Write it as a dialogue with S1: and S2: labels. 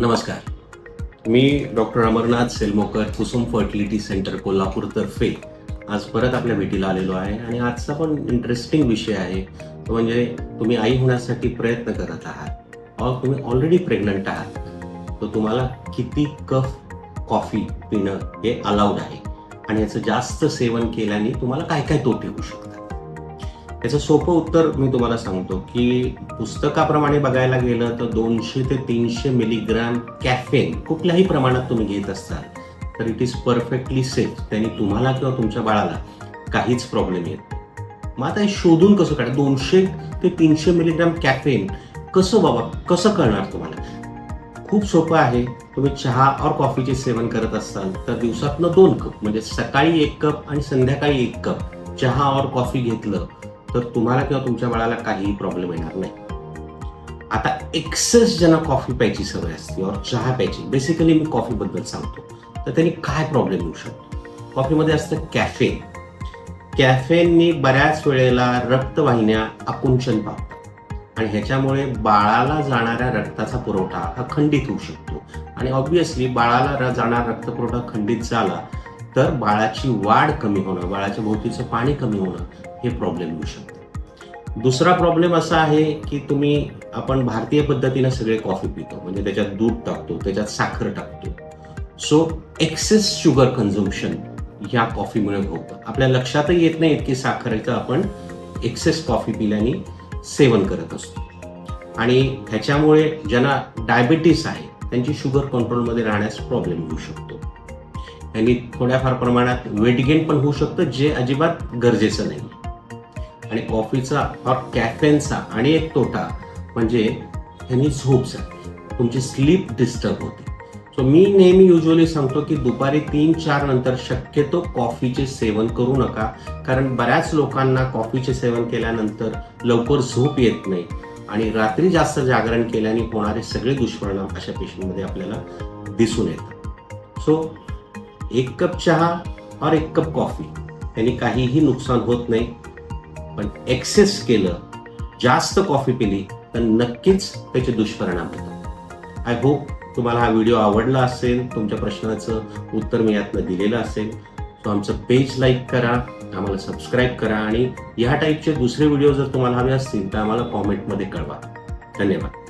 S1: नमस्कार. मी doctor Amarnath Selmokar Kusum fertility centre कोल्हापूरतर्फे आज परत आपल्या भेटीला आलेलो आहे आणि आजचा पण इंटरेस्टिंग विषय आहे. तो म्हणजे तुम्ही आई होण्यासाठी प्रयत्न करत आहात. और तुम्ही ऑलरेडी प्रेग्नंट आहात. तर तुम्हाला किती कप कॉफी पिणं हे अलाउड आहे. आणि याचं जास्त सेवन केल्याने तुम्हाला काय काय तोटे होऊ शकतात त्याचं सोपं उत्तर मी तुम्हाला सांगतो की पुस्तकाप्रमाणे बघायला गेलं तर दोनशे ते तीनशे मिलीग्रॅम कॅफेन कुठल्याही प्रमाणात तुम्ही घेत असाल तर इट इज परफेक्टली सेफ त्यांनी तुम्हाला किंवा तुमच्या बाळाला काहीच प्रॉब्लेम येत नाही. मग आता हे शोधून कसं काढा दोनशे ते तीनशे मिलीग्रॅम कॅफेन कसं बाबा कसं कळणार तुम्हाला? खूप सोपं आहे. तुम्ही चहा और कॉफीचे सेवन करत असाल तर दिवसातनं दोन कप म्हणजे सकाळी एक कप आणि संध्याकाळी एक कप चहा और कॉफी घेतलं तर तुम्हाला किंवा तुमच्या बाळाला काहीही प्रॉब्लेम येणार नाही. आता एक्सेस ज्यांना कॉफी प्यायची सवय असते और चहा प्यायची बेसिकली मी कॉफी बद्दल सांगतो. तर त्यांनी काय प्रॉब्लेम येऊ शकतो? कॉफीमध्ये असतं कॅफेन कॅफेननी बऱ्याच वेळेला रक्तवाहिन्या आकुंचन पावतात. आणि ह्याच्यामुळे बाळाला जाणाऱ्या रक्ताचा पुरवठा हा खंडित होऊ शकतो. आणि ऑब्विसली बाळाला जाणारा रक्तपुरवठा खंडित झाला तर बाळाची वाढ कमी होणं बाळाच्या भोवतीचं पाणी कमी होणं हे प्रॉब्लेम येऊ शकते. दुसरा प्रॉब्लेम असा आहे की तुम्ही आपण भारतीय पद्धतीने सगळे कॉफी पितो. म्हणजे त्याच्यात दूध टाकतो त्याच्यात साखर टाकतो. सो एक्सेस शुगर कन्झम्पशन ह्या कॉफीमुळे होतं. आपल्या लक्षातही येत नाही की साखरेचं आपण एक्सेस कॉफी पिल्याने सेवन करत असतो. आणि ह्याच्यामुळे ज्यांना डायबिटीस आहे त्यांची शुगर कंट्रोलमध्ये राहण्यास प्रॉब्लेम होऊ शकतो. यांनी थोड्याफार प्रमाणात वेट गेन पण होऊ शकतं जे अजिबात गरजेचं नाही. आणि कॉफीचा और कॅफेनचा आणि एक तोटा म्हणजे ह्यांनी झोप जाते तुमची स्लीप डिस्टर्ब होते. सो मी नेहमी युजली सांगतो की दुपारी तीन चार नंतर शक्यतो कॉफीचे सेवन करू नका. कारण बऱ्याच लोकांना कॉफीचे सेवन केल्यानंतर लवकर झोप येत नाही. आणि रात्री जास्त जागरण केल्याने होणारे सगळे दुष्परिणाम अशा पेशंटमध्ये आपल्याला दिसून येतात. सो एक कप चहा और एक कप कॉफी. यांनी काहीही नुकसान होत नाही. पण एक्सेस केलं जास्त कॉफी पिली तर नक्कीच त्याचे दुष्परिणाम होतात. आय होप तुम्हाला हा व्हिडिओ आवडला असेल तुमच्या प्रश्नाचं उत्तर मी यातनं दिलेलं असेल. सो आमचं पेज लाईक करा आम्हाला सबस्क्राईब करा आणि या टाईपचे दुसरे व्हिडिओ जर तुम्हाला हवे असतील तर आम्हाला कॉमेंटमध्ये कळवा. धन्यवाद.